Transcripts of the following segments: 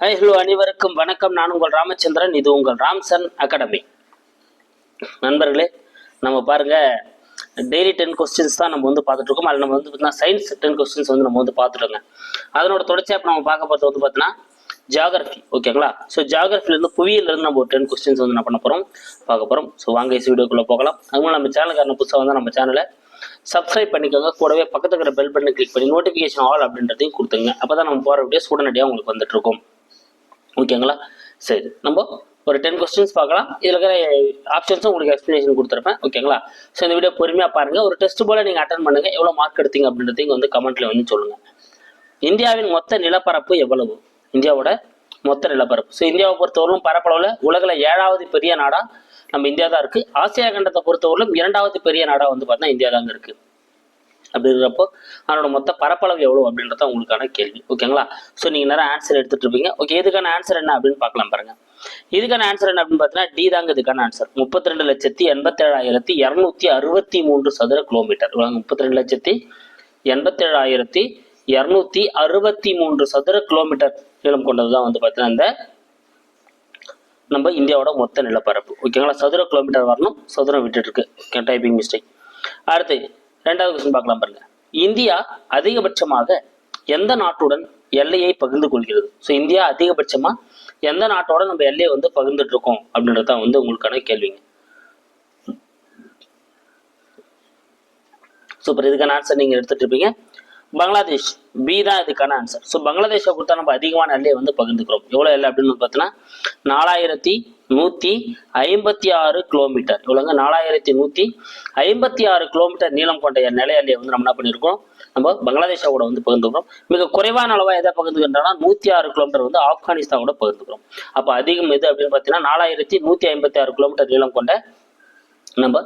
Hi hello அனைவருக்கும் வணக்கம். நான் உங்கள் ராமச்சந்திரன். இது உங்கள் ராம்சன் அகாடமி. நண்பர்களே நம்ம பாருங்க டெய்லி டென் கொஸ்டின்ஸ் தான் நம்ம வந்து பார்த்துட்டு இருக்கோம். அதில் நம்ம வந்து பார்த்தீங்கன்னா சயின்ஸ் டென் கொஸ்டின்ஸ் வந்து நம்ம வந்து பார்த்துட்டோங்க. அதனோட தொடர்ச்சியாக இப்போ நம்ம பார்க்க போகிறது வந்து பார்த்தீங்கன்னா ஜியாகிரஃபி ஓகேங்களா ஸோ ஜியாகிரஃபிலேருந்து புவியிலேருந்து நம்ம ஒரு டென் கொஸ்டின்ஸ் வந்து என்ன பண்ண போகிறோம் பார்க்க போகிறோம் ஸோ வாங்க இஸ் வீடியோக்குள்ளே போகலாம். அதுமாதிரி நம்ம சேனலுக்கான புதுசாக வந்து நம்ம சேனலை சப்ஸ்கிரைப் பண்ணிக்கோங்க. கூடவே பக்கத்துல இருக்கிற பெல் பட்டனை கிளிக் பண்ணி நோட்டிஃபிகேஷன் ஆல் அப்படின்றதையும் கொடுத்துங்க அப்போ தான் நம்ம போகிற வீடியோஸ் உடனடியாக உங்களுக்கு வந்துட்டு இருக்கும். ஓகேங்களா? சரி நம்ம ஒரு டென் கொஸ்டின்ஸ் பார்க்கலாம். இதில் இருக்கிற ஆப்ஷன்ஸும் உங்களுக்கு எக்ஸ்ப்ளனேஷன் கொடுத்துருப்பேன். ஓகேங்களா? ஸோ இந்த வீடியோ பொறுமையாக பாருங்கள் ஒரு டெஸ்ட் போல நீங்கள் அட்டன் பண்ணுங்கள் எவ்வளோ மார்க் எடுத்தீங்க அப்படின்றதையும் வந்து கமெண்ட்ல வந்து சொல்லுங்கள் இந்தியாவின் மொத்த நிலப்பரப்பு எவ்வளவு? இந்தியாவோட மொத்த நிலப்பரப்பு. ஸோ இந்தியாவை பொறுத்தவரையும் பரப்பளவில் உலகில் ஏழாவது பெரிய நாடா நம்ம இந்தியா தான் இருக்குது ஆசியா கண்டத்தை பொறுத்தவரையிலும் இரண்டாவது பெரிய நாடாக வந்து பார்த்தீங்கன்னா இந்தியா தாங்க இருக்குது அப்படி இருக்கிறப்போ அதனோட மொத்த பரப்பளவு எவ்வளோ அப்படின்றத உங்களுக்கான கேள்வி. ஓகேங்களா? ஸோ நீங்கள் நேரம் ஆன்சர் எடுத்துட்டு இருப்பீங்க. ஓகே இதுக்கான ஆன்சர் என்ன அப்படின்னு பார்க்கலாம் பாருங்க. இதுக்கான ஆன்சர் என்ன அப்படின்னு பார்த்தீங்கன்னா டி தாங்க இதுக்கான ஆன்சர் முப்பத்தி ரெண்டு லட்சத்தி எண்பத்தேழாயிரத்தி இரநூத்தி அறுபத்தி மூன்று சதுர கிலோமீட்டர் முப்பத்தி ரெண்டு லட்சத்தி எண்பத்தேழாயிரத்தி இரநூத்தி அறுபத்தி மூன்று சதுர கிலோமீட்டர் நீளம் கொண்டது தான் வந்து பார்த்தீங்கன்னா இந்த நம்ம இந்தியாவோட மொத்த நிலப்பரப்பு. ஓகேங்களா? சதுர கிலோமீட்டர் வரணும். சதுரம் விட்டுட்டு இருக்கு. டைப்பிங் மிஸ்டேக் அடுத்து ரெண்டாவது கொஸ்டின் பார்க்கலாம் பாருங்க. இந்தியா அதிகபட்சமாக எந்த நாட்டுடன் எல்லையை பகிர்ந்து கொள்கிறது? ஸோ இந்தியா அதிகபட்சமா எந்த நாட்டோட நம்ம எல்லையை வந்து பகிர்ந்துட்டு இருக்கோம்? அப்படின்றது தான் வந்து உங்களுக்கான கேள்விங்க சூப்பர் இதுக்கான ஆன்சர் நீங்க எடுத்துட்டு இருப்பீங்க. பங்களாதேஷ் பி தான் இதுக்கான ஆன்சர் ஸோ பங்களாதேஷை கொடுத்தா நம்ம அதிகமான எல்லையை வந்து பகிர்ந்துக்கிறோம். எவ்வளோ எல்லை அப்படின்னு பார்த்தோன்னா பார்த்தீங்கன்னா நாலாயிரத்தி நூற்றி ஐம்பத்தி ஆறு கிலோமீட்டர் இவ்வளோங்க நாலாயிரத்தி நூற்றி ஐம்பத்தி ஆறு கிலோமீட்டர் நீளம் கொண்ட நில வந்து நம்ம என்ன பண்ணியிருக்கோம் நம்ம பங்களாதேஷோட வந்து பகிர்ந்துக்கிறோம். மிக குறைவான அளவாக எதை பகிர்ந்துக்கின்றோம்னா நூற்றி ஆறு கிலோமீட்டர் வந்து ஆப்கானிஸ்தானோட பகிர்ந்துக்கிறோம். அப்போ அதிகம் எது அப்படின்னு பார்த்தீங்கன்னா நாலாயிரத்தி நூற்றி ஐம்பத்தி ஆறு கிலோமீட்டர் நீளம் கொண்ட நம்ம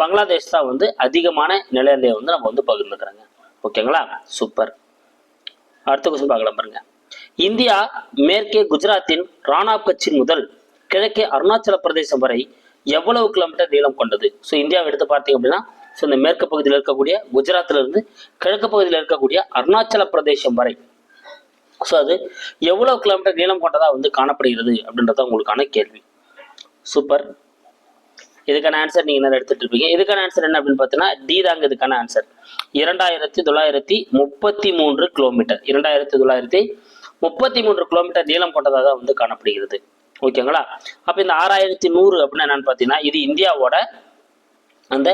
பங்களாதேஷ் தான் வந்து அதிகமான நிலையிலேயே வந்து நம்ம வந்து பகிர்ந்துக்கிறாங்க. ஓகேங்களா? சூப்பர் அடுத்த கொஸ்டின் பார்க்கலாம் பாருங்க. இந்தியா மேற்கே குஜராத்தின் ராணாப் கட்சி முதல் கிழக்கே அருணாச்சல பிரதேசம் வரை எவ்வளவு கிலோமீட்டர் நீளம் கொண்டது? ஸோ இந்தியாவை எடுத்து பார்த்தீங்க அப்படின்னா ஸோ இந்த மேற்கு பகுதியில் இருக்கக்கூடிய குஜராத்தில் இருந்து கிழக்கு பகுதியில் இருக்கக்கூடிய அருணாச்சல பிரதேசம் வரை. ஸோ அது எவ்வளவு கிலோமீட்டர் நீளம் கொண்டதாக வந்து காணப்படுகிறது அப்படின்றத உங்களுக்கான கேள்வி. சூப்பர் இதுக்கான ஆன்சர் நீங்கள் என்ன எடுத்துட்டு இருப்பீங்க. இதுக்கான ஆன்சர் என்ன அப்படின்னு பார்த்தீங்கன்னா டி தாங்க இதுக்கான ஆன்சர் இரண்டாயிரத்தி தொள்ளாயிரத்தி முப்பத்தி மூன்று கிலோமீட்டர் இரண்டாயிரத்தி தொள்ளாயிரத்தி முப்பத்தி மூன்று கிலோமீட்டர் நீளம் கொண்டதாக தான் வந்து காணப்படுகிறது. ஓகேங்களா அப்ப இந்த ஆறாயிரத்தி நூறு அப்படின்னு என்னன்னு பார்த்தீங்கன்னா இது இந்தியாவோட அந்த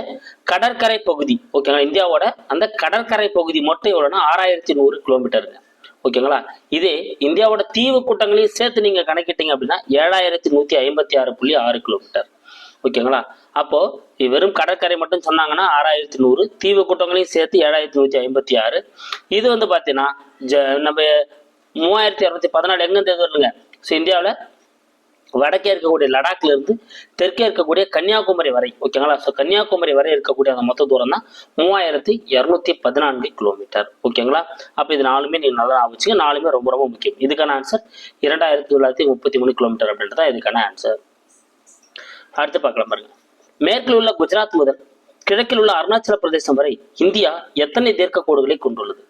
கடற்கரை பகுதி. ஓகேங்களா இந்தியாவோட அந்த கடற்கரை பகுதி மட்டும் எவ்வளோன்னா ஆறாயிரத்தி நூறு கிலோமீட்டருங்க ஓகேங்களா இதே இந்தியாவோட தீவு கூட்டங்களையும் சேர்த்து நீங்க கணக்கிட்டீங்க அப்படின்னா ஏழாயிரத்தி நூத்தி ஐம்பத்தி ஆறு புள்ளி ஆறு கிலோமீட்டர் ஓகேங்களா அப்போ வெறும் கடற்கரை மட்டும் சொன்னாங்கன்னா ஆறாயிரத்தி நூறு தீவு கூட்டங்களையும் சேர்த்து ஏழாயிரத்தி நூற்றி ஐம்பத்தி ஆறு. இது வந்து பாத்தீங்கன்னா ஜ நம்ம மூவாயிரத்தி இரநூத்தி பதினாலு எங்கேருந்து எது வருதுங்க? ஸோ இந்தியாவில் வடக்கே இருக்கக்கூடிய லடாக்ல இருந்து தெற்கே இருக்கக்கூடிய கன்னியாகுமரி வரை ஓகேங்களா ஸோ கன்னியாகுமரி வரை இருக்கக்கூடிய அந்த மொத்த தூரம் தான் மூவாயிரத்தி இரநூத்தி பதினான்கு கிலோமீட்டர் ஓகேங்களா அப்போ இது நாலுமே நீங்கள் நல்லா வச்சுங்க நாலுமே ரொம்ப ரொம்ப முக்கியம். இதுக்கான ஆன்சர் இரண்டாயிரத்தி தொள்ளாயிரத்தி முப்பத்தி மூணு கிலோமீட்டர் அப்படின்றது தான் இதுக்கான ஆன்சர் அடுத்து பார்க்கலாம் பாருங்க. மேற்கில் உள்ள குஜராத் முதல் கிழக்கில் உள்ள அருணாச்சல பிரதேசம் வரை இந்தியா எத்தனை தீர்க்க கோடுகளை கொண்டுள்ளது?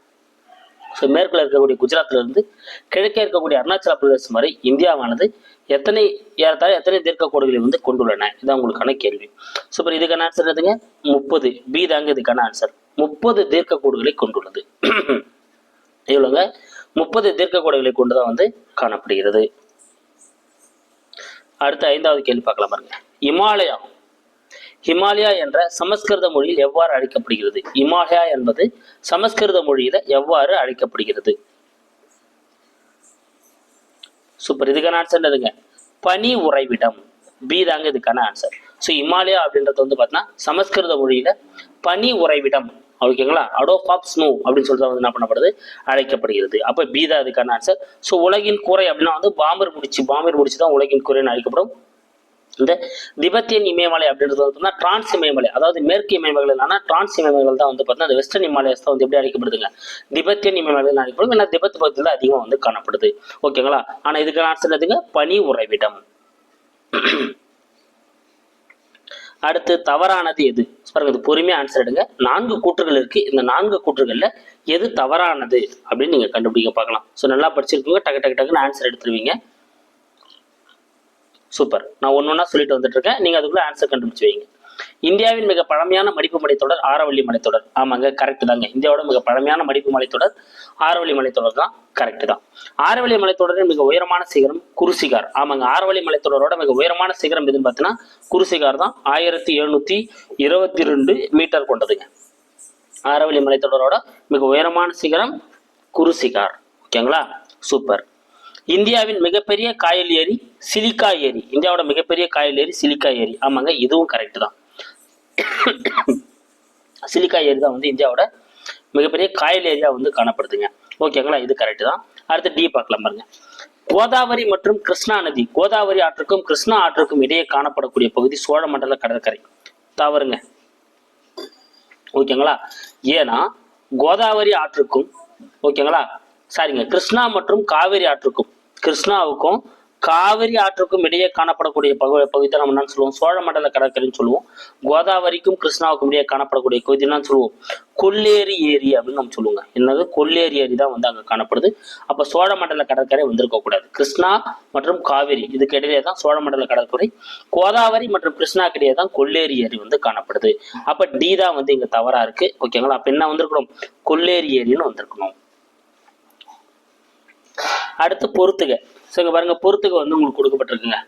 ஸோ மேற்கில் இருக்கக்கூடிய குஜராத்ல இருந்து கிழக்கே இருக்கக்கூடிய அருணாச்சல பிரதேசம் வரை இந்தியாவானது எத்தனை ஏறத்தாழ எத்தனை தீர்க்க கோடுகளை வந்து கொண்டுள்ளன? இதான் உங்களுக்கான கேள்வி. சூப்பர் இதுக்கான ஆன்சர் எதுங்க முப்பது. பி தாங்க இதுக்கான ஆன்சர் முப்பது தீர்க்க கோடுகளை கொண்டுள்ளது. இவ்வளோங்க முப்பது தீர்க்க கோடுகளை கொண்டுதான் வந்து காணப்படுகிறது. அடுத்த ஐந்தாவது கேள்வி பார்க்கலாம் பாருங்க. இமாலயா ஹிமாலயா என்ற சமஸ்கிருத மொழியில் எவ்வாறு அழைக்கப்படுகிறது? இமாலயா என்பது சமஸ்கிருத மொழியில எவ்வாறு அழைக்கப்படுகிறது? சூப்பர். இதுக்கான ஆன்சர் என்னதுங்க பனி உறைவிடம். பி தாங்க இதுக்கான ஆன்சர் ஸோ இமாலயா அப்படின்றது வந்து பார்த்தீங்கன்னா சமஸ்கிருத மொழியில பனி உறைவிடம். ஓகேங்களா? அடோப் ஆஃப் ஸ்னோ அப்படின்னு சொல்லிட்டு வந்து என்ன பண்ணப்படுது? அழைக்கப்படுகிறது. அப்போ பீதா இதுக்கான ஆன்சர் ஸோ உலகின் கூரை அப்படின்னா வந்து பாம்பர் முடிச்சு பாம்பர் முடிச்சு தான் உலகின் கூரைன்னு அழைக்கப்படும். இந்த திபெத்தியன் இமயமலை அப்படின்றது வந்து பார்த்தீங்கன்னா டிரான்ஸ் இமயமலை அதாவது மேற்கு இமயமலைகள் இல்லைனா டிரான்ஸ் இமயமலைகள் தான் வந்து பார்த்தீங்கன்னா அந்த வெஸ்டர்ன் இமாலயஸ் தான் வந்து எப்படி அழைக்கப்படுதுங்க? திபெத்தியன் இமயமலைகள் அழைக்கப்படும் ஏன்னா திபெத் பகுதியில் அதிகமாக வந்து காணப்படுது. ஓகேங்களா ஆனால் இதுக்கான ஆன்சர் எதுங்க பனி உறைவிடம். அடுத்து தவறானது எது? பாருங்க இது பொறுமையாக ஆன்சர் எடுங்க. நான்கு கூற்றுகள் இருக்கு. இந்த நான்கு கூற்றுகளில் எது தவறானது அப்படின்னு நீங்கள் கண்டுபிடிக்க பார்க்கலாம். ஸோ நல்லா படிச்சிருக்கீங்க. டக்கு டக்கு டக்குன்னு ஆன்சர் எடுத்துருவீங்க. சூப்பர். நான் ஒன்று ஒன்றா சொல்லிட்டு வந்துட்டு இருக்கேன் நீங்கள் அதுக்குள்ளே ஆன்சர் கண்டுபிடிச்சு வைங்க. இந்தியாவின் மிக பழமையான மடிப்பு மலைத்தொடர் ஆரவள்ளி மலைத்தொடர் ஆமாங்க கரெக்ட் தாங்க. இந்தியாவோட மிக பழமையான மடிப்பு மலைத்தொடர் ஆரவள்ளி மலைத்தொடர் தான் கரெக்ட் தான். ஆரவள்ளி மலைத்தொடரின் மிக உயரமான சிகரம் குருசிகார். ஆமாங்க ஆரவள்ளி மலைத்தொடரோட மிக உயரமான சிகரம் எதுன்னு பார்த்தீங்கன்னா குருசிகார் தான். ஆயிரத்தி எழுநூத்தி இருபத்தி ரெண்டு மீட்டர் கொண்டதுங்க. ஆரவள்ளி மலைத்தொடரோட மிக உயரமான சிகரம் குருசிகார். ஓகேங்களா? சூப்பர். இந்தியாவின் மிகப்பெரிய காயல் ஏரி சிலிக்கா ஏரி. இந்தியாவோட மிகப்பெரிய காயல் ஏரி சிலிக்கா ஏரி. ஆமாங்க இதுவும் கரெக்ட் தான். சிலிக்கா ஏரி தான் வந்து இந்தியாவோட மிகப்பெரிய காயல் ஏரியா வந்து காணப்படுதுங்க. ஓகேங்களா இது கரெக்ட் தான். அடுத்து டி பார்க்கலாம் பாருங்க. கோதாவரி மற்றும் கிருஷ்ணா நதி. கோதாவரி ஆற்றுக்கும் கிருஷ்ணா ஆற்றுக்கும் இடையே காணப்படக்கூடிய பகுதி சோழமண்டல கடற்கரை. தவறுங்க. ஓகேங்களா ஏன்னா கோதாவரி ஆற்றுக்கும் ஓகேங்களா சாரிங்க கிருஷ்ணா மற்றும் காவேரி ஆற்றுக்கும் கிருஷ்ணாவுக்கும் காவிரி ஆற்றுக்கும் இடையே காணப்படக்கூடிய பகு பகுதி தான் நம்ம என்னன்னு சொல்லுவோம். சோழமண்டல கடற்கரைன்னு சொல்லுவோம். கோதாவரிக்கும் கிருஷ்ணாவுக்கும் இடையே காணப்படக்கூடிய பகுதி என்னன்னு சொல்லுவோம். கொல்லேரி ஏரி அப்படின்னு நம்ம சொல்லுவோங்க. என்னது? கொல்லேரி ஏரி தான் வந்து அங்கே காணப்படுது. அப்போ சோழமண்டல கடற்கரை வந்திருக்க கூடாது. கிருஷ்ணா மற்றும் காவிரி இதுக்கு இடையே தான் சோழமண்டல கடற்கரை. கோதாவரி மற்றும் கிருஷ்ணாக்கு இடையே தான் கொல்லேரி ஏரி வந்து காணப்படுது. அப்போ டி தான் வந்து இங்கே தவறா இருக்கு. ஓகேங்களா? அப்போ என்ன வந்திருக்கணும்? கொல்லேரி ஏரின்னு வந்திருக்கணும். அடுத்து பொறுத்துக. ஸோ இங்கே பாருங்க பொறுத்துக வந்து உங்களுக்கு கொடுக்கப்பட்டிருக்குங்க.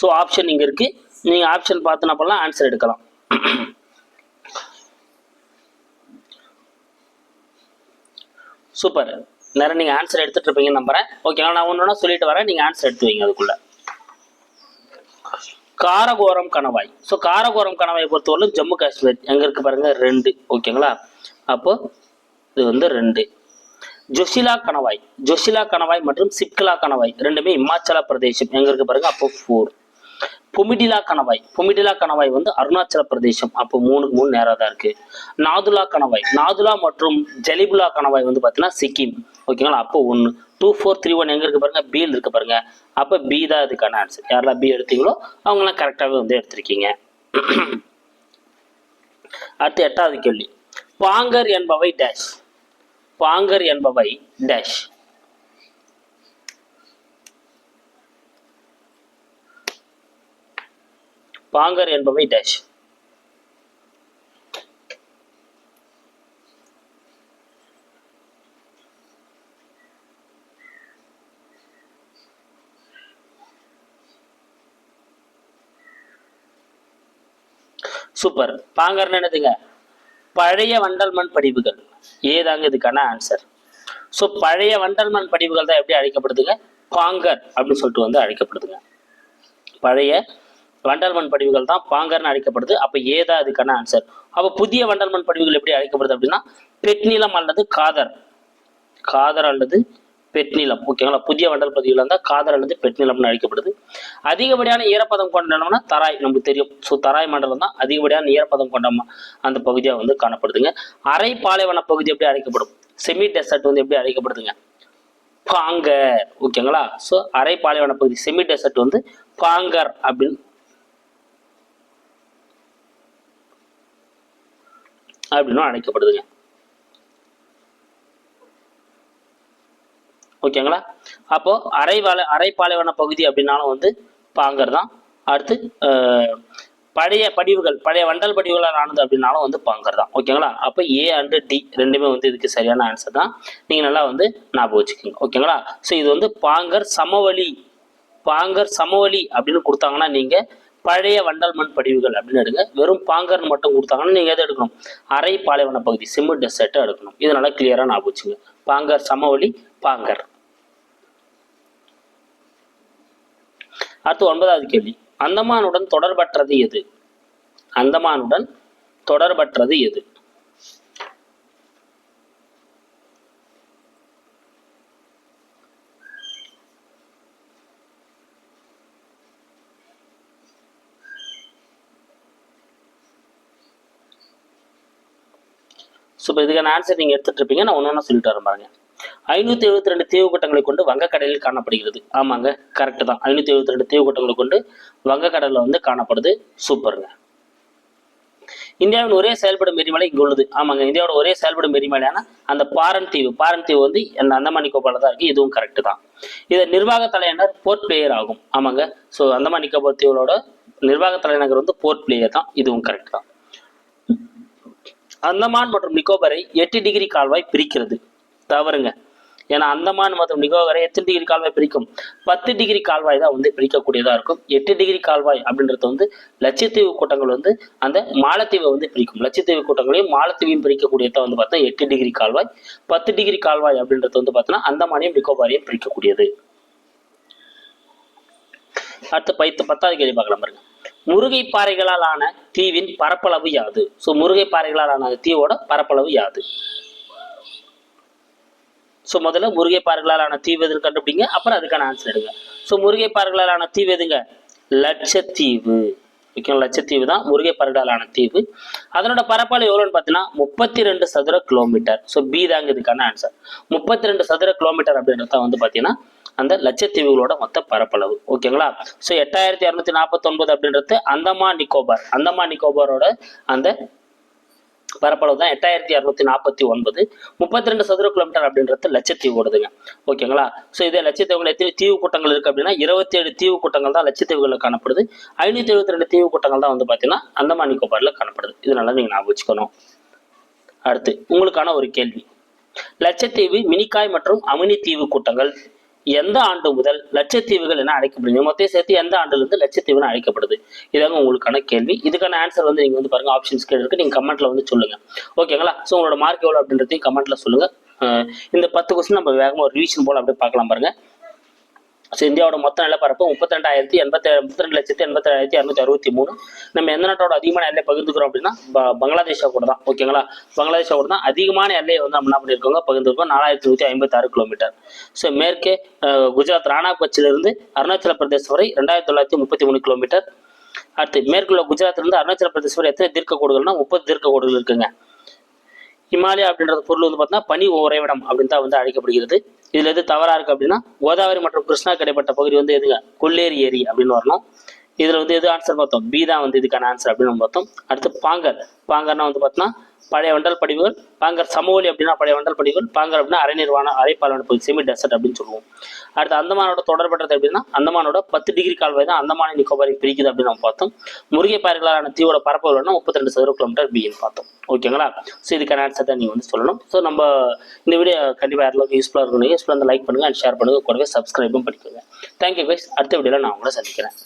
ஸோ ஆப்ஷன் இங்கே இருக்கு. நீங்கள் ஆப்ஷன் பார்த்து பண்ணலாம் ஆன்சர் எடுக்கலாம். சூப்பர் நேரம் நீங்கள் ஆன்சர் எடுத்துகிட்டு இருப்பீங்கன்னு நம்புறேன். ஓகேங்களா நான் ஒன்று சொல்லிட்டு வரேன். நீங்கள் ஆன்சர் எடுத்து வைங்க அதுக்குள்ளே. காரகோரம் கணவாய். ஸோ காரகோரம் கணவாயை பொறுத்தவரையிலும் ஜம்மு காஷ்மீர் எங்கே இருக்கு பாருங்க? ரெண்டு. ஓகேங்களா? அப்போ இது வந்து ரெண்டு. ஜொஷிலா கணவாய். ஜொஷிலா கணவாய் மற்றும் சிப்கலா கணவாய். ரெண்டுமே இமாச்சல பிரதேசம். எங்க இருக்கு பாருங்க? அப்போ ஃபோர் புமிடிலா கணவாய். புமிடிலா கணவாய் வந்து அருணாச்சல பிரதேசம். அப்போ மூணுக்கு மூணு நேராக தான் இருக்கு. நாதுலா கணவாய். நாதுலா மற்றும் ஜலிபுலா கணவாய் வந்து பார்த்தீங்கன்னா சிக்கிம். ஓகேங்களா? அப்போ ஒன்று டூ ஃபோர் த்ரீ ஒன் எங்கே இருக்குது பாருங்கள் பியில் இருக்குது பாருங்கள் அப்போ பி தான் இதுக்கான ஆன்சர் யாரெல்லாம் பி எடுத்தீங்களோ அவங்களாம் கரெக்டாகவே வந்து எடுத்திருக்கீங்க. அடுத்து எட்டாவது கேள்வி. பாங்கர் என்பவை டேஷ் பாங்கர் என்பவை டேஷ் பாங்கர் என்பவை டேஷ் சூப்பர். பாங்கர்னு என்னதுங்க? பழைய வண்டல் மண் படிவுகள் ஏதாங்க இதுக்கான ஆன்சர் ஸோ பழைய வண்டல் மண் படிவுகள் தான் எப்படி அழைக்கப்படுதுங்க? பாங்கர் அப்படின்னு சொல்லிட்டு வந்து அழைக்கப்படுதுங்க. பழைய வண்டல் மண் படிவுகள் தான் பாங்கர்னு அழைக்கப்படுது. அப்போ ஏதா அதுக்கான ஆன்சர் அப்போ புதிய வண்டல் மண் படிவுகள் எப்படி அழைக்கப்படுது அப்படின்னா பெட்நிலம் அல்லது காதர். காதர் அல்லது பெட்நிலம். ஓகேங்களா புதிய வண்டல் பதிவுகள் இருந்தால் காதல் அல்லது பெட்நிலம்னு அழைக்கப்படுது. அதிகப்படியான ஈரப்பதம் கொண்ட நிலம்னா தராய் நமக்கு தெரியும். ஸோ தராய் மண்டலம் தான் அதிகப்படியான ஈரப்பதம் கொண்ட அந்த பகுதியாக வந்து காணப்படுதுங்க. அரை பாலைவன பகுதி எப்படி அழைக்கப்படும்? செமி டெசர்ட் வந்து எப்படி அழைக்கப்படுதுங்க? பாங்கர். ஓகேங்களா? ஸோ அரை பாலைவன பகுதி செமி டெசர்ட் வந்து பாங்கர் அப்படின்னு அப்படின்னும் அழைக்கப்படுதுங்க. ஓகேங்களா? அப்போ அரை வாழை அரை பாலைவன பகுதி அப்படின்னாலும் வந்து பாங்கர் தான். அடுத்து பழைய படிவுகள் பழைய வண்டல் படிவுகளால் ஆனது அப்படின்னாலும் வந்து பாங்கர் தான். ஓகேங்களா? அப்போ ஏ அண்டு டி ரெண்டுமே வந்து இதுக்கு சரியான ஆன்சர் தான். நீங்கள் நல்லா வந்து ஞாபகம் வச்சுக்கோங்க. ஓகேங்களா? ஸோ இது வந்து பாங்கர் சமவெளி பாங்கர் சமவெளி அப்படின்னு கொடுத்தாங்கன்னா நீங்கள் பழைய வண்டல் மண் படிவுகள் அப்படின்னு எடுங்க. வெறும் பாங்கர்னு மட்டும் கொடுத்தாங்கன்னா நீங்கள் எதை எடுக்கணும்? அரை பாலைவன பகுதி சிம்மு டெசர்ட்டை எடுக்கணும். இது நல்லா கிளியராக ஞாபகம் வச்சுங்க பாங்கர் சமவெளி பாங்கர். அடுத்து ஒன்பதாவது கேள்வி. அந்தமானுடன் தொடர்பற்றது எது? அந்தமானுடன் தொடர்பற்றது எது? ஸோ இப்போ இதுக்கான ஆன்சர் நீங்கள் எடுத்துட்டு இருப்பீங்க. நான் ஒன்று ஒன்றா சொல்லிட்டு வரேன் பாருங்க. ஐநூற்றி எழுபத்தி ரெண்டு தீவுக்கூட்டங்களை கொண்டு வங்கக்கடலில் காணப்படுகிறது. ஆமாங்க கரெக்டு தான். ஐநூற்றி எழுபத்தி ரெண்டு தீவுக்கூட்டங்களை கொண்டு வங்கக்கடலில் வந்து காணப்படுது. சூப்பருங்க இந்தியாவின் ஒரே செயல்படும் எரிமலை இங்கு உள்ளது. ஆமாங்க இந்தியாவோட ஒரே செயல்படும் எரிமலையான அந்த பாரன் தீவு. பாரன் தீவு வந்து அந்த அந்தமான் நிக்கோபார்ல தான் இருக்கு. இதுவும் கரெக்ட் தான். இது நிர்வாக தலைநகர் போர்ட் பிளேயர் ஆகும். ஆமாங்க ஸோ அந்தமான் நிக்கோபார் தீவுகளோட நிர்வாக தலைநகர் வந்து போர்ட் பிளேயர் தான். இதுவும் கரெக்ட் தான். அந்தமான் மற்றும் நிக்கோபரை எட்டு டிகிரி கால்வாய் பிரிக்கிறது. தவறுங்க. ஏன்னா அந்தமான் மற்றும் நிகோகரை எத்தனை டிகிரி கால்வாய் பிரிக்கும்? பத்து டிகிரி கால்வாய் தான் வந்து பிரிக்கக்கூடியதா இருக்கும். எட்டு டிகிரி கால்வாய் அப்படின்றது வந்து லட்சத்தீவு கூட்டங்கள் வந்து அந்த மாலத்தீவை வந்து பிரிக்கும். லட்சத்தீவு கூட்டங்களையும் மாலத்தீவையும் பிரிக்கக்கூடியதா வந்து பார்த்தா எட்டு டிகிரி கால்வாய் பத்து டிகிரி கால்வாய் அப்படின்றது வந்து பார்த்தோன்னா அந்தமானையும் நிக்கோபாரையும் பிரிக்கக்கூடியது. அடுத்து பைத்து பத்தாவது கேள்வி பார்க்கலாம் பாருங்க. முருகை பாறைகளால் ஆன தீவின் பரப்பளவு யாது? ஸோ முருகை பாறைகளால் ஆன அந்த தீவோட பரப்பளவு யாது? ஸோ முதல்ல முருகை ஆன தீவு எதுன்னு கண்டுபிடிங்க அப்புறம் அதுக்கான ஆன்சர் எடுங்க. ஸோ முருகை ஆன தீவு எதுங்க? லட்சத்தீவு. ஓகே லட்சத்தீவு தான் முருகை ஆன தீவு. அதனோட பரப்பளவு எவ்வளோன்னு பார்த்தீங்கன்னா முப்பத்தி ரெண்டு சதுர கிலோமீட்டர் ஸோ பி தாங்க இதுக்கான ஆன்சர் முப்பத்தி ரெண்டு சதுர கிலோமீட்டர் அப்படின்றத வந்து பார்த்தீங்கன்னா அந்த லட்சத்தீவுகளோட மொத்த பரப்பளவு. ஓகேங்களா? ஸோ எட்டாயிரத்தி இரநூத்தி நாற்பத்தொன்பது அப்படின்றது அந்தமான் நிக்கோபார். அந்தமான் நிக்கோபாரோட அந்த பரப்பளவு தான் எட்டாயிரத்தி இரநூத்தி நாற்பத்தி ஒன்பது. முப்பத்தி ரெண்டு சதுர கிலோமீட்டர் அப்படின்றது லட்சத்தீவு ஓடுதுங்க. ஓகேங்களா ஸோ இதே லட்சத்தீவுகள் எத்தனை தீவு கூட்டங்கள் இருக்குது அப்படின்னா இருபத்தி ஏழு தீவு கூட்டங்கள் தான் லட்சத்தீவுகளில் காணப்படுது. ஐநூற்றி எழுபத்தி ரெண்டு தீவு கூட்டங்கள் தான் வந்து பார்த்தீங்கன்னா அந்தமான் நிக்கோபாரில் காணப்படுது. இதனால நீங்கள் ஞாபகம் வச்சுக்கணும். அடுத்து உங்களுக்கான ஒரு கேள்வி. லட்சத்தீவு மினிக்காய் மற்றும் அமினி தீவு கூட்டங்கள். எந்த ஆண்டு முதல் லட்சத்தீவுகள் என அழைக்கப்படுது? மொத்தம் சேர்த்து எந்த ஆண்டுல இருந்து லட்சத்தீவுன்னு அழைக்கப்படுது? இதாங்க உங்களுக்கான கேள்வி. இதுக்கான ஆன்சர் வந்து நீங்க வந்து பாருங்க ஆப்ஷன்ஸ் கீழே இருக்கு. நீங்க கமெண்ட்ல வந்து சொல்லுங்க. ஓகேங்களா ஸோ உங்களோட மார்க் எவ்வளோ அப்படின்றதையும் கமெண்ட்ல சொல்லுங்க. இந்த பத்து கொஸ்டின் நம்ம வேகமாக ஒரு ரிவிஷன் போல அப்படியே பார்க்கலாம் பாருங்க. ஸோ இந்தியாவோட மொத்த நிலப்பரப்பு முப்பத்தி ரெண்டாயிரத்தி எண்பத்தி முப்பத்தி ரெண்டு லட்சத்தி எண்பத்தி ரெண்டாயிரத்தி அறுநூத்தி அறுபத்தி மூணு. நம்ம எந்த நாட்டோட அதிகமான எல்லை பகிர்ந்துக்கிறோம் அப்படின்னா பங்களாதேஷா கூட தான் ஓகேங்களா பங்களாதேஷா கூட தான் அதிகமான எல்லையை வந்து நம்ம என்ன பண்ணியிருக்கோங்க பகிர்ந்துருக்கோம். நாலாயிரத்தி நூற்றி ஐம்பத்தி ஆறு கிலோமீட்டர் ஸோ மேற்கே குஜராத் குஜராத் ராணாபச்சிலிருந்து அருணாச்சல பிரதேசம் வரை ரெண்டாயிரத்தி தொள்ளாயிரத்தி முப்பத்தி மூணு கிலோமீட்டர் அடுத்து மேற்குள்ள குஜராத்லேருந்து அருணாச்சல பிரதேசம் வரை எத்தனை தீர்க்க கோடுகள்னா முப்பது தீர்க்க கோடுகள் இருக்குங்க. ஹிமாலயா அப்படின்றது பொருள் வந்து பார்த்தீங்கன்னா பனி உறைவிடம் அப்படின்னு தான் வந்து அழைக்கப்படுகிறது. இதுல எது தவறா இருக்கு அப்படின்னா கோதாவரி மற்றும் கிருஷ்ணா கிடைப்பட்ட பகுதி வந்து எதுங்க? கொல்லேரி ஏரி அப்படின்னு வரணும். இதில் வந்து எது ஆன்சர் பார்த்தோம்? பி தான் வந்து இதுக்கான ஆன்சர் அப்படின்னு நம்ம பார்த்தோம். அடுத்து பாங்கர். பாங்கர்னா வந்து பார்த்தோம்னா பழைய வண்டல் படிவுகள். பாங்கர் சமவெளி அப்படின்னா பழைய வண்டல் படிவுகள். பாங்கர் அப்படின்னா அரை நிர்வாண அரை பகுதி செமி டெசர்ட் அப்படின்னு சொல்லுவோம். அடுத்து அந்தமானோட தொடர்பற்றது அப்படின்னா அந்தமானோட பத்து டிகிரி கால்வாய் தான் அந்தமான நிக்கோபாரி பிரிக்குது அப்படின்னு நம்ம பார்த்தோம். முருகை பாறைகளான தீவோட பரப்பு வேணும் முப்பத்தி ரெண்டு சதுர கிலோமீட்டர் பின்னு பார்த்தோம். ஓகேங்களா ஸோ இதுக்கான ஆன்சர் தான் நீங்கள் வந்து சொல்லணும். ஸோ நம்ம இந்த வீடியோ கண்டிப்பாக யாரெல்லாம் யூஸ்ஃபுல்லாக இருக்கணும் யூஸ்ஃபுல்லாக இருந்தால் லைக் பண்ணுங்கள் அண்ட் ஷேர் பண்ணுங்கள் கூடவே சப்ஸ்கிரைபும் பண்ணிக்கோங்க. தேங்க்யூ கைஸ் அடுத்த வீடியோவில் நான் உங்களை சந்திக்கிறேன்.